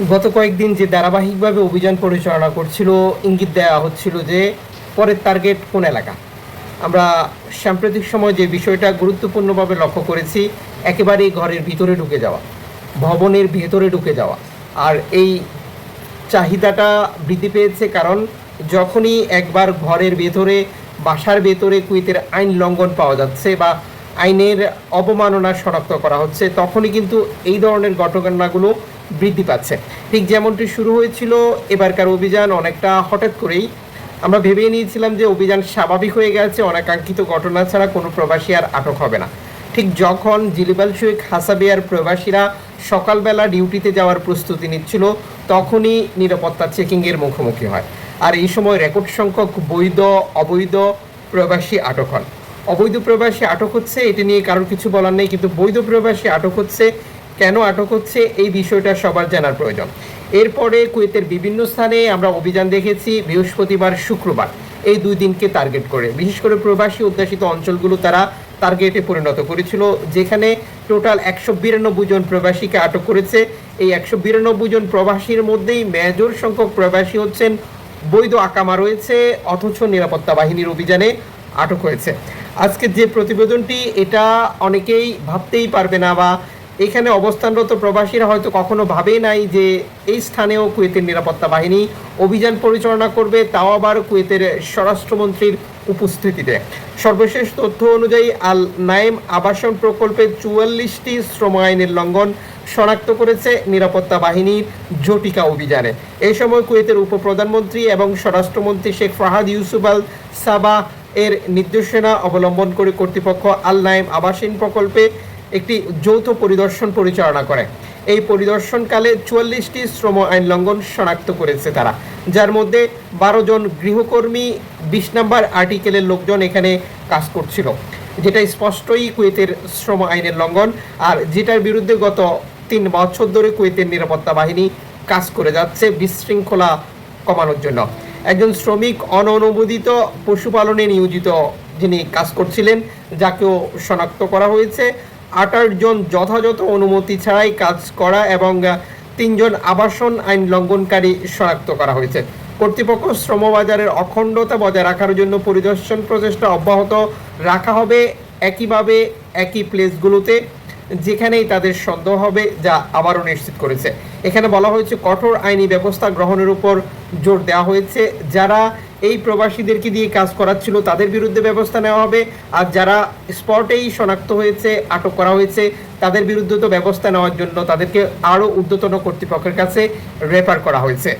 গত কয়েকদিন যে ধারাবাহিকভাবে অভিযান পরিচালনা করছিল, ইঙ্গিত দেওয়া হচ্ছিল যে পরের টার্গেট কোন এলাকা? আমরা সাম্প্রতিক সময় যে বিষয়টা গুরুত্বপূর্ণভাবে লক্ষ্য করেছি, একেবারেই ঘরের ভিতরে ঢুকে যাওয়া, ভবনের ভেতরে ঢুকে যাওয়া। আর এই চাহিদাটা বৃদ্ধি পেয়েছে কারণ যখনই একবার ঘরের ভেতরে, বাসার ভেতরে কুয়েতের আইন লঙ্ঘন পাওয়া যাচ্ছে বা আইনের অবমাননা শনাক্ত করা হচ্ছে, তখনই কিন্তু এই ধরনের ঘটনাগুলো বৃদ্ধি পাচ্ছে। ঠিক যেমনটি শুরু হয়েছিল, এবারকার অভিযান অনেকটা হঠাৎ করেই আমরা ভেবে নিয়েছিলাম যে অভিযান স্বাভাবিক হয়ে গেছে, অনাকাঙ্ক্ষিত ঘটনা ছাড়া কোনো প্রবাসী আর আটক হবে না। ঠিক যখন জিলিবাল শেখ হাসাবিয়ার প্রবাসীরা সকালবেলা ডিউটিতে যাওয়ার প্রস্তুতি নিচ্ছিল, তখনই নিরাপত্তা চেকিংয়ের মুখোমুখি হয়। আর এই সময় রেকর্ড সংখ্যক বৈধ, অবৈধ প্রবাসী আটক হন। অবৈধ প্রবাসী আটক হচ্ছে, এটা নিয়ে কারোর কিছু বলার নেই, কিন্তু বৈধ প্রবাসী আটক হচ্ছে, কেন আটক হচ্ছে, এই বিষয়টা সবার জানার প্রয়োজন। এরপরে কুয়েতের বিভিন্ন স্থানে আমরা অভিযান দেখেছি, বৃহস্পতিবার শুক্রবার, এই দুই দিনকে টার্গেট করে। বিশেষ করে প্রবাসী অধ্যাসিত অঞ্চলগুলো তারা টার্গেটে পরিণত করেছিল, যেখানে টোটাল একশো বিরানব্বই জন প্রবাসীকে আটক করেছে। এই একশো বিরানব্বই জন প্রবাসীর মধ্যেই মেজর সংখ্যক প্রবাসী হচ্ছেন বৈধ আকামা রয়েছে, অথচ নিরাপত্তা বাহিনীর অভিযানে আটক হয়েছে। আজকে যে প্রতিবেদনটি, এটা অনেকেই ভাবতেই পারবে না বা এখানে অবস্থানরত প্রবাসীরা হয়তো কখনো ভাবেই নাই যে এই স্থানেও কুয়েতের নিরাপত্তা বাহিনী অভিযান পরিচালনা করবে, তাও আবার কুয়েতের স্বরাষ্ট্রমন্ত্রীর উপস্থিতিতে। সর্বশেষ তথ্য অনুযায়ী আল নাইম আবাসন প্রকল্পে চুয়াল্লিশটি শ্রম আইনের লঙ্ঘন শনাক্ত করেছে নিরাপত্তা বাহিনীর জটিকা অভিযানে। এই সময় কুয়েতের উপপ্রধানমন্ত্রী এবং স্বরাষ্ট্রমন্ত্রী শেখ ফাহাদ ইউসুফ আল সাবা এর নির্দেশনা অবলম্বন করে কর্তৃপক্ষ আল নাইম আবাসিন প্রকল্পে একটি যৌথ পরিদর্শন পরিচালনা করে। এই পরিদর্শনকালে চুয়াল্লিশটি শ্রম আইন লঙ্ঘন শনাক্ত করেছে তারা। যার মধ্যে বারো জন গৃহকর্মী, বিশ নম্বর আর্টিকেলের লোকজন এখানে কাজ করছিল। যেটা স্পষ্টই কুয়েতের শ্রম আইনের লঙ্ঘন আর যেটার বিরুদ্ধে গত তিন বছর ধরে কুয়েতের নিরাপত্তা বাহিনী কাজ করে যাচ্ছে, বিশৃঙ্খলা কমানোর জন্য। একজন শ্রমিক অননুমোদিত পশুপালনে নিয়োজিত যিনি কাজ করছিলেন, যাকেও শনাক্ত করা হয়েছে। আঠাশ জন যথাযথ অনুমতি ছাড়াই কাজ করা এবং তিনজন আবাসন আইন লঙ্ঘনকারী শনাক্ত করা হয়েছে। কর্তৃপক্ষ শ্রমবাজারের অখণ্ডতা বজায় রাখার জন্য পরিদর্শন প্রচেষ্টা অব্যাহত রাখা হবে। একইভাবে একই প্লেসগুলোতে যেখানেই তাদের সন্দেহ হবে, যা আবারও নিশ্চিত করেছে। এখানে বলা হয়েছে, কঠোর আইনি ব্যবস্থা গ্রহণের উপর জোর দেওয়া হয়েছে। যারা এই প্রবাসীদেরকে দিয়ে কাজ করাচ্ছিল, তাদের বিরুদ্ধে ব্যবস্থা নেওয়া হবে। আর যারা স্পটেই শনাক্ত হয়েছে, আটক করা হয়েছে, তাদের বিরুদ্ধে তো ব্যবস্থা নেওয়ার জন্য তাদেরকে আরও ঊর্ধ্বতন কর্তৃপক্ষের কাছে রেফার করা হয়েছে।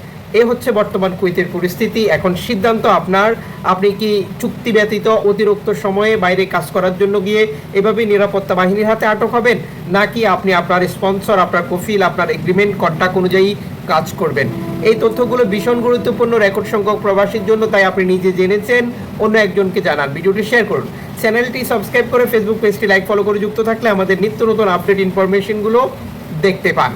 এ হচ্ছে বর্তমান কুইতের পরিস্থিতি। এখন সিদ্ধান্ত আপনার। আপনি কি চুক্তি ব্যতীত অতিরিক্ত সময়ে বাইরে কাজ করার জন্য গিয়ে এভাবে নিরাপত্তা বাহিনীর হাতে আটক হবেন? নাকি আপনি আপনার স্পন্সর, আপনার কফিল, আপনার এগ্রিমেন্ট কন্ট্রাক্ট অনুযায়ী কাজ করবেন? এই তথ্যগুলো ভীষণ গুরুত্বপূর্ণ রেকর্ড সংখ্যক প্রবাসীর জন্য, তাই আপনি নিজে জেনেছেন। অন্য একজনকে জানান। ভিডিওটি শেয়ার করুন। চ্যানেলটি সাবস্ক্রাইব করে ফেসবুক পেজটি লাইক ফলো করে যুক্ত থাকলে আমাদের নিত্য নতুন আপডেট ইনফরমেশনগুলো দেখতে পান।